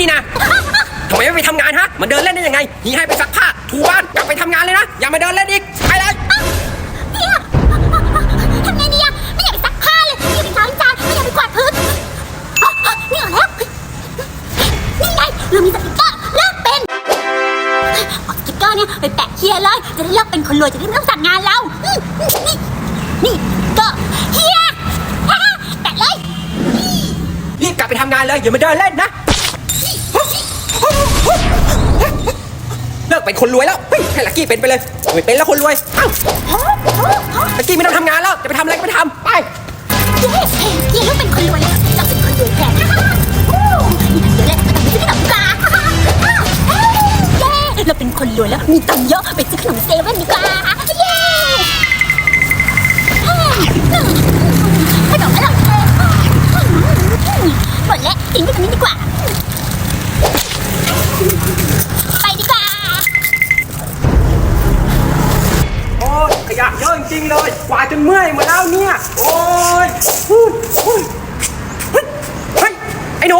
นี่นะทำไมไม่ไปทำงานฮะมันเดินเล่นได้ยังไงหนีให้ไปซักผ้าถูบ้านกลับไปทำงานเลยนะ อย่ามาเดินเล่นอีก ไปเลย ทำไงดีอะไม่อยากไปซักผ้าเลยอยากไปล้างจานไม่อยากไปกวดพื้นอ๋อนี่เหรอแล้วนี่ไงเรามีสติกเกอเลิกเป็นเอากเกอร์เนี่ยไปแปะเคียเลยจะได้เลิกเป็นคนรวยจะได้ไม่ต้องสั่งงานเรานี่นี่ก็เฮียแปะเลย รีบกลับไปทำงานเลยอย่ามาเดินเล่นนะ ไป เลิกเป็นคนรวยแล้วเฮ้ยให้ลักกี้เป็นไปเลยไม่เป็นแล้วคนรวยเอ้าลักกี้ไม่ต้องทำงานแล้วจะไปทำอะไรก็ไปทำไปเย้เฮียลูกเป็นคนรวยแล้วจะเป็นคนรวยแทนโอ้เดี๋ยวแรกก็ต้องไปซื้อขนมปลาฮ่าฮ่าฮ่าเย้เราเป็นคนรวยแล้วมีตังค์เยอะไปซื้อขนมเซเว่นดีกว่าเย้ขนมอร่อยหมดแล้วทิ้งไว้ตรงนี้ดีกว่า ริง ๆ เลยกวาดจนเมื่อยหมดแล้วเนี่ย โอ้ยอุ้ยอุ้ยเฮ้ยเฮ้ยไอ้หนู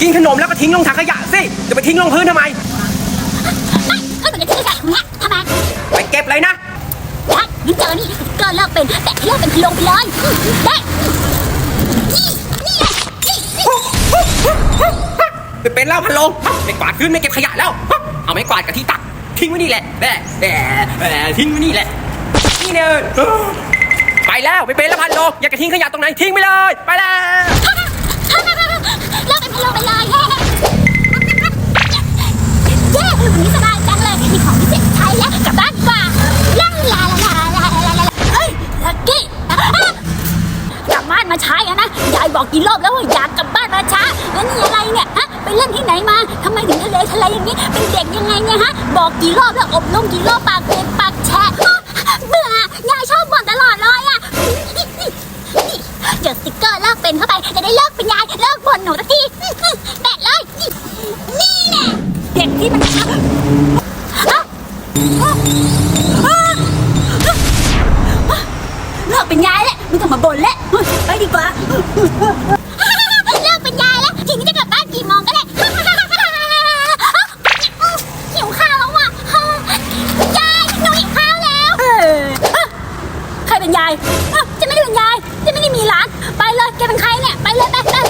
กินขนมแล้วก็ทิ้งลงถังขยะสิจะไปทิ้งลงพื้นทำไมไม่ก็เหมือนจะทิ้งขยะตรงเนี้ยทำไมไปเก็บเลยนะได้งั้นเจอนี่ก็เลิกเป็นแต่ให้เลิกเป็นพลงไปเลยได้นี่นี่ไงนี่นี่ไปเป็นแล้วพันลงไม่กวาดพื้นไม่เก็บขยะแล้ว เอาไม้กวาดกับที่ตัก ทิ้งไว้นี่แหละแหมแหมแหมทิ้งไว้นี่แหละ นี่เนี่ยไปแล้วไปเป็นละพันโล อยากจะทิ้งขยะตรงไหนทิ้งไปเลย ไปแล้ว เลิกเป็นพลไปเลยานมาช้าอะนะ ยายบอกกี่รอบแล้วว่าอยากกลับบ้านมาช้าแล้วนี่อะไรเนี่ยฮะไปเล่นที่ไหนมาทำไมถึงทะเลทะเลอย่างนี้ เป็นเด็กยังไงเนี่ยฮะ บอกกี่รอบแล้วอบรมกี่รอบปากเป็นปากแฉะเบื่อยายชอบบ่นตลอดเลยอะเดี๋ยวสติ๊กเกอร์เลิกเป็นเข้าไปจะได้เลิกเป็นยายเลิกบ่นหนูสักทีแปะเลยนี่แน่เด็กที่มันฮะ กเป็นยายแล้วไม่ต้องมาบ่นแล้วไปดีกว่าเลิกเป็นยายแล้วทีนี้จะกลับบ้านกี่โมงก็ได้หิวข้าวแล้วว่ะยายหนูหิวข้าวแล้วใครเป็นยายจะไม่ได้เป็นยายจะไม่ได้มีร้าน ไปเลยแกเป็นใครเนี่ยไปเลยไปไปไป